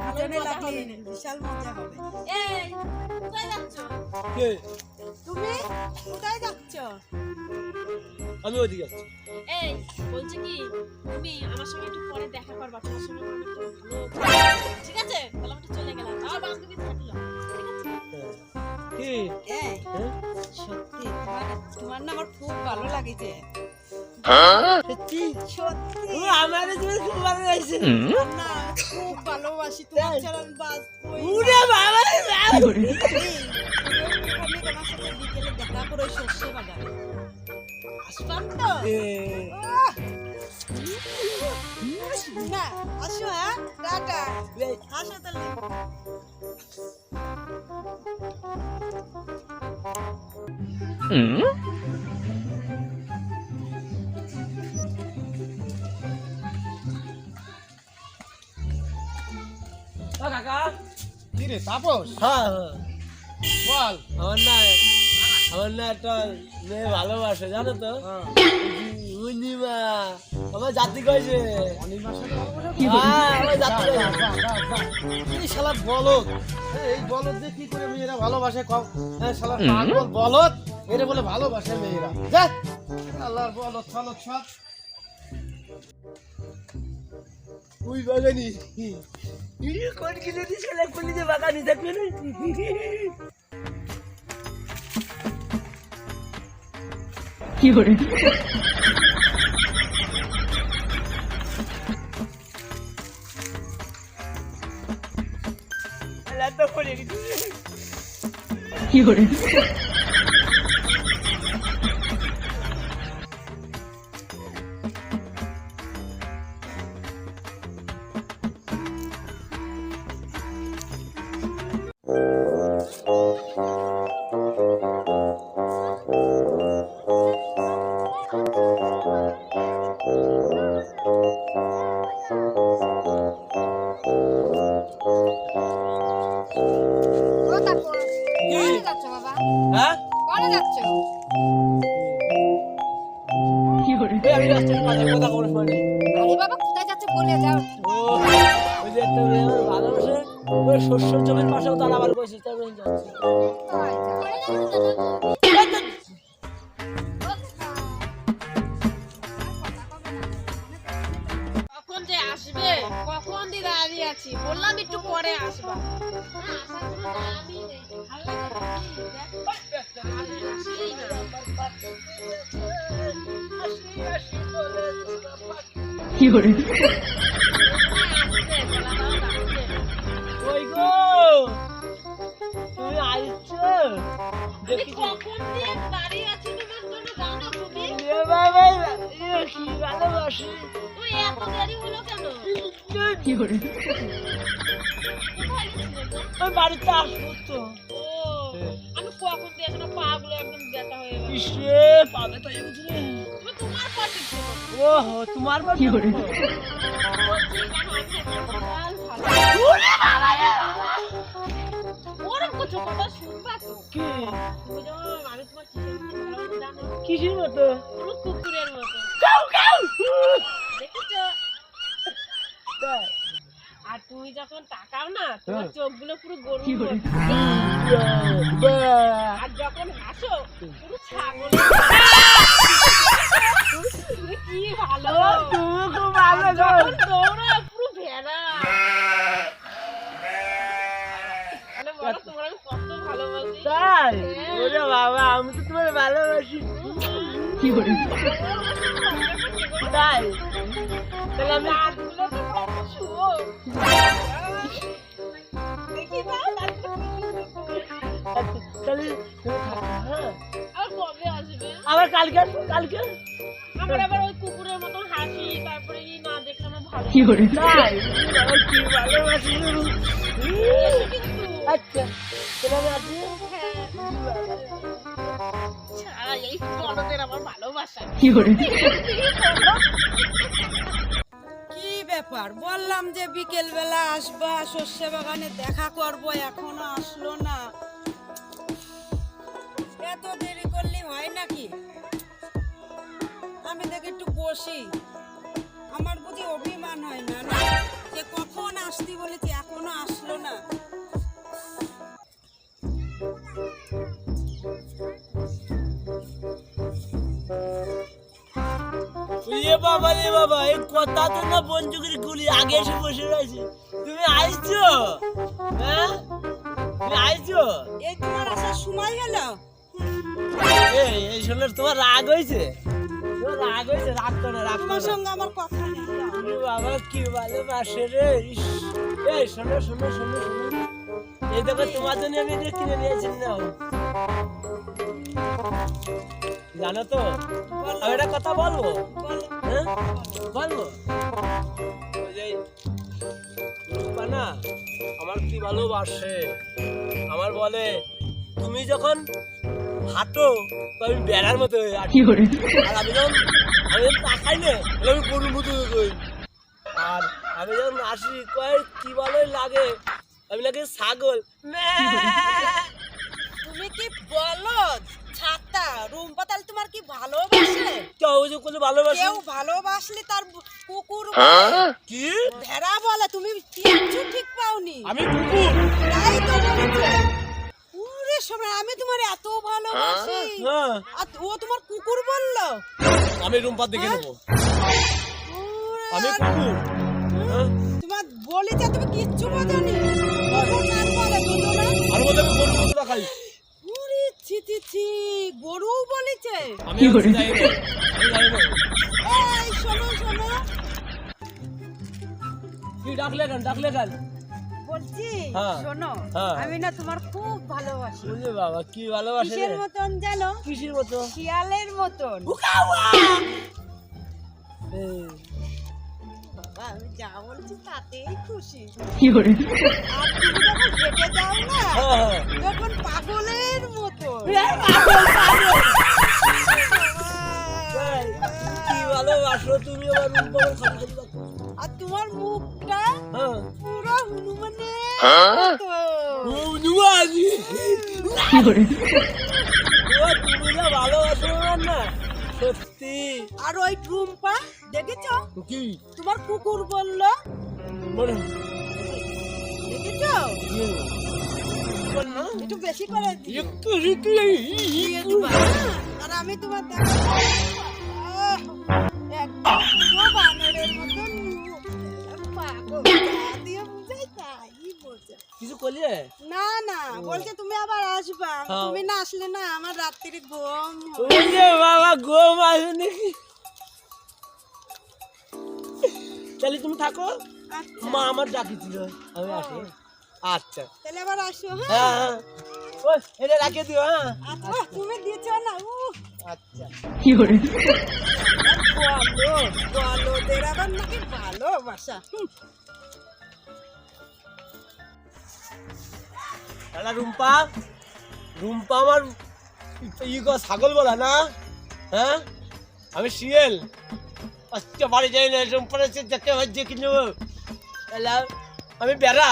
দুজনে লাগলে বিশাল মজা হবে। এই কোথায় যাচ্ছ? কে? তুমি? কোথায় যাচ্ছ? আমি ওইদিকে যাচ্ছি। এই বলছি কি তুমি আমার সঙ্গে একটু পরে দেখা করবা তোমার সঙ্গে ঠিক আছে? তাহলে আমি চলে গেলাম। আমার বান্ধবী থাকল। ঠিক আছে? হ্যাঁ। কি? এই হ্যাঁ? সত্যি তোমার তোমার না আমার খুব ভালো লাগেছে। না আসো হ্যাঁ টাটা আসো তাহলে কি তাপস? হ্যাঁ হ্যাঁ। বল। আমার না আমার না একটা মেয়ে ভালোবাসে জানো তো? পূর্ণিমা আমার জাতি কয়েছে অনিমার সাথে হ্যাঁ আমার জাতি। এই শালা বলদ। এই বলদ দিয়ে কি করে মেয়েরা ভালোবাসে কম হ্যাঁ শালা পাগল বলদ। এটা বলে ভালোবাসে মেয়েরা। যা আল্লাহর বলদ ফলদ সব। ওই বাগানি। কোন কিলো দিয়ে ছেলে পুলি যে বাগানি থাকবে না। লাতো পড়ে গেছে ও আরে বাবা কোথায় যাচ্ছ বলে যাও। ওই যে একটা মেয়ে আমার ভালোবাসে ওই শস্য জমির পাশেও তার আবার বসে তার জন্য যাচ্ছি। কখন যে আসবে? কখন দিয়ে দাঁড়িয়ে আছি? বললাম একটু পরে আসবা। নেই। ভালো লাগে না, আসবে। ওই গো তুমি আইছো দেখি কখন দিয়ে দাঁড়িয়ে আছি তোমার জন্য জানো তুমি? এ বাবা এ কি ভালোবাসি। তুই এত দেরি হলো কেন? কোথায় গেছিলে ওই বাড়িতে আসব তো। ও আমি কখন দিয়ে আসলে পা গুলো একদম ব্যথা হয়ে গেল। পাবে তো তোমার পাশে ছিল ও হো তোমার কি? করে কিসের মতো কুকুরের মতো। আর তুমি যখন তাকাও না তোমার হ্যাঁ। চোখগুলো পুরো গরু আর যখন হাসো পুরো ছাগল কি ভালো তুমি ভালো। পুরো ভেড়া মানে তোমার আমি কত ভালোবাসি তাই ওরে বাবা আমি তো তোমার ভালোবাসি তাই তাহলে আমি দাঁতগুলো তো কত শুয়ো। দেখি দাও, দাঁতগুলো কি সুন্দর। তাহলে তুমি থাকো, হ্যাঁ আর কবে আসবে আবার কালকে আসব কালকে আমার আবার ওই কুকুরের মতন হাসি তারপরে ই না দেখলে আমার ভালো তাই কি ভালোবাসি আচ্ছা ব্যাপার? বললাম যে বিকেল বেলা আসবা শস্য বাগানে দেখা করব এখনও আসলো না। এত দেরি করলে হয় নাকি? বসি। আমার প্রতি অভিমান হয় না না? যে কখন আসতি বলেছি এখনও আসলো না। তুমি তুমি আইছো? এই তোমার আসার সময় তোমার রাগ হয়েছে? রাগ হয়েছে? রাগ করো রাগ তোমার সঙ্গে আমার কথা নেই। বাবা কি ভালোবাসে রে? এই শোনো শোনো শোনো শোনো। এই দেখো তোমার জন্য আমি এটা কিনে নিয়েছি জানো তো? আমি একটা কথা বলব? হ্যাঁ? বলব? না আমার কি ভালোবাসে? আমার বলে তুমি যখন হাঁটো তো আমি বেড়ার মতো হয়ে হাঁটি। আর আমি যখন আমি যখন তাকাই না আমি গরুর মতো হয়ে যাই। আর আমি যখন আসি কয় কি ভালোই লাগে? আমি লাগে ছাগল। ম্যাঁ। তুমি কি বলো? ছাতা রুম্পা তাহলে তোমার কি ভালোবাসে? কেউ যে কোনো ভালোবাসে। কেউ ভালোবাসলে তার কুকুর কি? ভেড়া বলে তুমি কিচ্ছু ঠিক পাওনি। আমি কুকুর। তাই তো বলেছে। সময় আমি তোমার এত ভালোবাসি। হ্যাঁ আর ও তোমার কুকুর বলল? আমি রুম্পা দেখে নেব। ওরে আমি কুকুর? হ্যাঁ। তোমার বলেছে তুমি কিচ্ছু বোঝনি বলে আর দেখাই। ওরে ছি ছি ছি গরুও বলেছে। আমি যাই না। আমি যাই না। এই শোনো শোনো। কি ডাকলে কেন? ডাকলে কেন? বলছি হ্যাঁ। শোনো হ্যাঁ। আমি না তোমার খুব ভালোবাসি। বুঝলি বাবা কি ভালোবাসে কিসের মতন জানো? কিসের মতো? শিয়ালের মতন। বাবা আমি যা বলছি তাতেই খুশি। আর তুমি যখন যাও না হ্যাঁ, হ্যাঁ। পাগলের মতো কি ভালোবাসো তুমি আমার। আর তোমার মুখটা হ্যাঁ। পুরো হনুমানের সত্যি আর ওই টুম্পা দেখেছ কি তোমার কুকুর বলল বলো দেখেছ একটু বেশি করে একটু? আর আমি তোমার করলে না না বলছে তুমি আবার আসবা। হ্যাঁ। তুমি না আসলে না আমার রাত্রি ঘুম হয়। বাবা গম আছে নাকি তাহলে তুমি থাকো। আচ্ছা, মা আমার ডাকিছিল আমি আসি। আচ্ছা। তাহলে আবার আসো হ্যাঁ? হ্যাঁ হ্যাঁ। এটা রাখে দিও হ্যাঁ। আচ্ছা তুমি দিয়েছ না উ। আচ্ছা। বলো বলো দের আবার নাকি ভালোবাসা দাদা রুম্পা রুম্পা আমার ই গো ছাগল বলা না? হ্যাঁ? আমি শিয়াল। আজকে বাড়ি যাই না, রুম্পার দেখতে হচ্ছে কি নেব। তাহলে আমি বেড়া।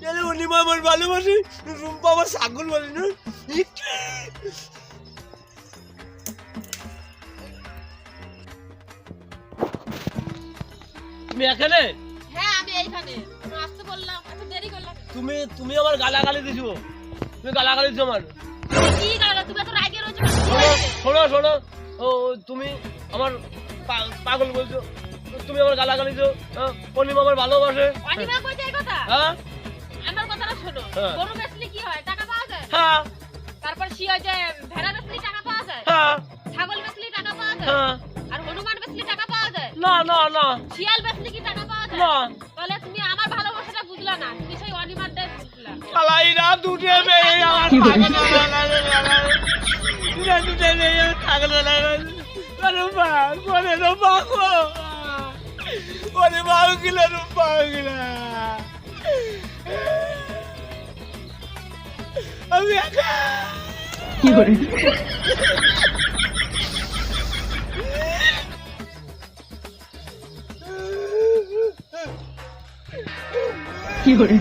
তাহলে উনি মা আমার ভালোবাসি, রুম্পা আমার ছাগল বলে না? তুমি এখানে? হ্যাঁ আমি এইখানে। তুমি তুমি আমার গালাগালি দিছো। তুমি গালাগালি দিছো আমার। কি তুমি এত রাগে রয়েছো শোনো শোনো ও তুমি আমার পাগল বলছো। তুমি আমার গালাগালি দিছো হ্যাঁ, পূর্ণিমা আমার ভালোবাসে। অনিমা কইছে এই কথা? হ্যাঁ? আমার কথাটা শোনো। হ্যাঁ। গরু বেচলে কি হয়? টাকা পাওয়া যায়? হ্যাঁ। তারপর সি হয় যে ভেড়া বেচলে টাকা পাওয়া যায়? হ্যাঁ। ছাগল বেচলে টাকা পাওয়া যায়? হ্যাঁ। আর হনুমান বেচলে টাকা পাওয়া যায়? না না না। শিয়াল বেচলে কি টাকা পাওয়া যায়? না। তাহলে তুমি আমার ভালোবাসাটা বুঝলা না। দুটে মেয়ে আমার দুটে মেয়ে আমার পাগল বানাবে আরে মা কোনে রে বাবু ওরে বাবু গিলা রে বাবু গিলা। আমি একা। কি করে